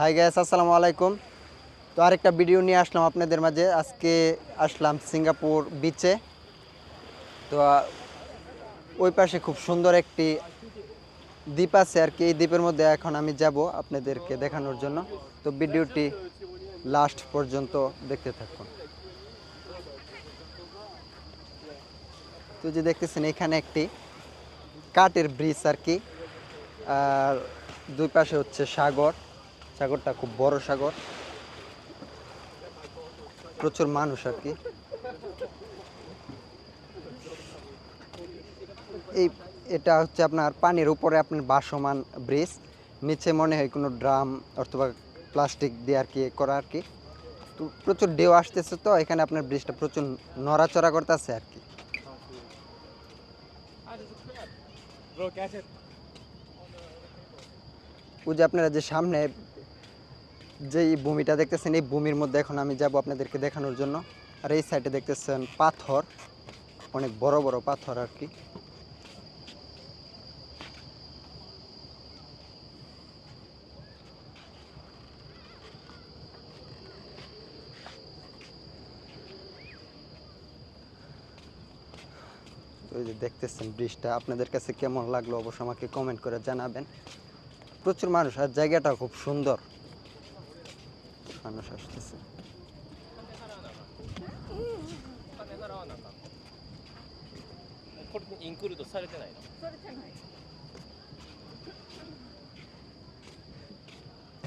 High gas আসসালামু আলাইকুম। তো আরেকটা ভিডিও নিয়ে আসলাম আপনাদের মাঝে। আজকে আসলাম সিঙ্গাপুর বিচে তো, ওই পাশে খুব সুন্দর একটি দ্বীপ আছে আর কি। এই দ্বীপের মধ্যে এখন আমি যাব আপনাদেরকে দেখানোর জন্য। তো ভিডিওটি লাস্ট পর্যন্ত দেখতে থাকুন। তো যে দেখতেছেন, এখানে একটি কাঠের ব্রিজ আর কি। আর দুই পাশে হচ্ছে সাগর। সাগরটা খুব বড় সাগর। প্রচুর মানুষ আর কি। এই, এটা হচ্ছে আপনার পানির উপরে আপনার বাসমান ব্রিজ। নিচে মনে হয় কোনো ড্রাম অথবা প্লাস্টিক দিয়ে আর কি করা আর কি। তো প্রচুর ঢেউ আসতেছে তো, এখানে আপনার ব্রিজটা প্রচুর নড়াচড়া করতেছে আর কি। ওই যে আপনারা যে সামনে যে ভূমিটা দেখতেছেন, এই ভূমির মধ্যে এখন আমি যাব আপনাদেরকে দেখানোর জন্য। আর এই সাইডে দেখতেছেন পাথর, অনেক বড় বড় পাথর আর কি। এই যে দেখতেছেন ব্রিজটা, আপনাদের কাছে কেমন লাগল অবশ্য আমাকে কমেন্ট করে জানাবেন। প্রচুর মানুষ, আর জায়গাটা খুব সুন্দর। মানুষ আসতেছে これにインクルードされてないの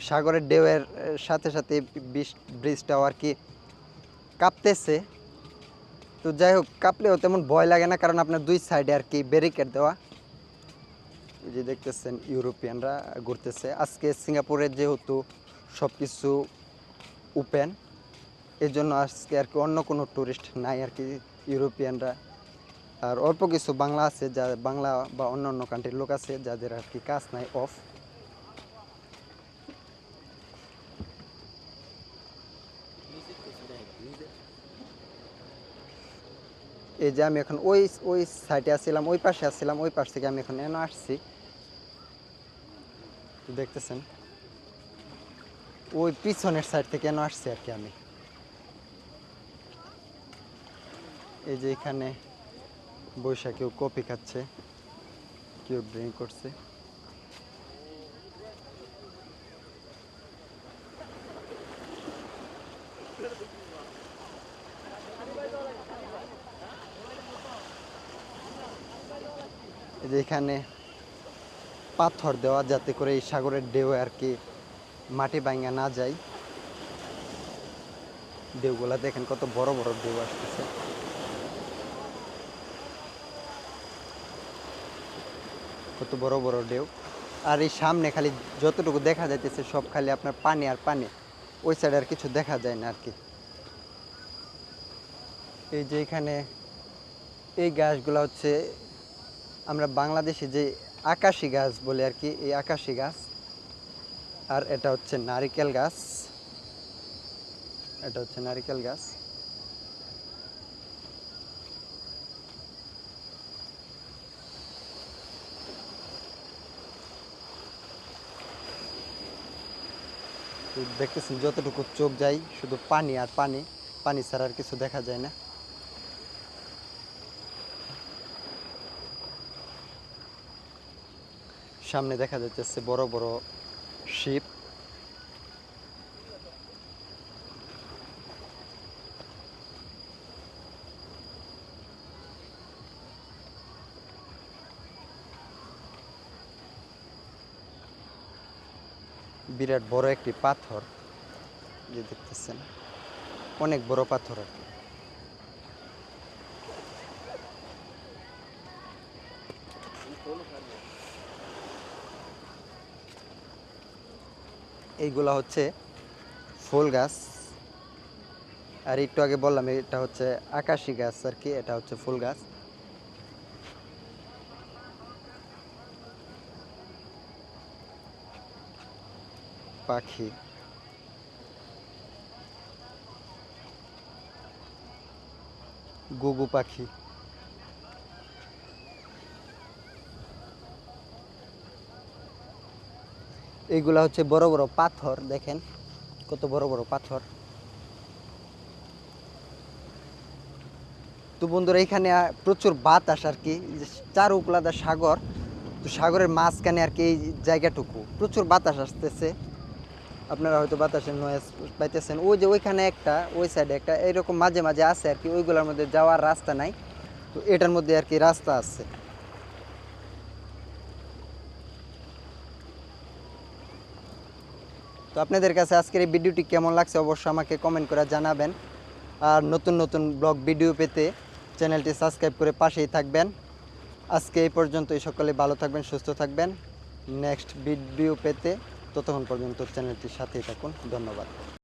সাগরের ঢেউয়ের আহ, সাথে সাথে বিশ ব্রিজটাও আর কি কাঁপতেছে তো যাই হোক কাঁপলেও তেমন ভয় লাগে না কারণ আপনার দুই সাইডে আর কি ব্যারিকেড দেওয়া এই যে দেখতেছেন ইউরোপিয়ানরা ঘুরতেছে আজকে সিঙ্গাপুরে যেহেতু সব কিছু ওপেন এই জন্য আজকে আর কি অন্য কোনো টুরিস্ট নাই আর কি ইউরোপিয়ানরা। আর অল্প কিছু বাংলা আছে যা বাংলা বা অন্য অন্য কান্ট্রির লোক আছে যাদের আর কি কাজ নাই অফ এই যে আমি এখন ওই ওই সাইডে আসছিলাম ওই পাশে আসছিলাম ওই পাশ থেকে আমি এখন এনে আসছি। দেখতেছেন? ওই পিছনের সাইড থেকে এনে আসছি আর কি আমি? এই যে এখানে বৈশা কেউ কপি খাচ্ছে, কেউ ড্রিঙ্ক করছে। এখানে পাথর দেওয়া, যাতে করে এই সাগরের ঢেউ আর কি মাটি ভাঙা না যাই ঢেউগুলা দেখেন কত বড় বড় ঢেউ আসতেছে। কত বড় বড় ঢেউ আর এই সামনে খালি যতটুকু দেখা যাইতেছে সব খালি আপনার পানি আর পানি। ওই সাইডে আর কিছু দেখা যায় না আর কি এই যে এখানে এই গাছগুলো হচ্ছে আমরা বাংলাদেশে যে আকাশি গাছ বলে আর কি এই আকাশি গাছ। আর এটা হচ্ছে নারিকেল গাছ। এটা হচ্ছে নারিকেল গাছ। দেখতেছেন, যতটুকু চোখ যায়, শুধু পানি আর পানি পানি ছাড়া আর কিছু দেখা যায় না। সামনে দেখা যাচ্ছে বড় বড় শিপ বিরাট বড় একটি পাথর যে দেখতেছেন অনেক বড় পাথর আর কি। এইগুলা হচ্ছে ফুল গাছ। আর একটু আগে বললাম, এটা হচ্ছে আকাশি গাছ আর কি, এটা হচ্ছে ফুল গাছ। পাখি। গুগু পাখি। এইগুলা হচ্ছে বড় বড় পাথর, দেখেন কত বড় বড় পাথর। তো বন্ধুরা, এখানে প্রচুর বাতাস আর কি যে চারুকলাদা সাগর, তো সাগরের মাঝখানে আর কি এই জায়গাটুকু, প্রচুর বাতাস আসতেছে। আপনারা হয়তো বাতাসের নয়েজ পাইতেছেন। ওই যে ওইখানে একটা, ওই সাইডে একটা, এরকম মাঝে মাঝে আছে আর কি, ওইগুলোর মধ্যে যাওয়ার রাস্তা নাই। তো এটার মধ্যে আর কি রাস্তা আছে। আপনাদের কাছে আজকের এই ভিডিওটি কেমন লাগছে অবশ্যই আমাকে কমেন্ট করে জানাবেন। আর নতুন নতুন ব্লগ ভিডিও পেতে চ্যানেলটি সাবস্ক্রাইব করে পাশেই থাকবেন। আজকে এই পর্যন্ত এই সকলে ভালো থাকবেন, সুস্থ থাকবেন। নেক্সট ভিডিও পেতে ততক্ষণ পর্যন্ত চ্যানেলটির সাথেই থাকুন। ধন্যবাদ।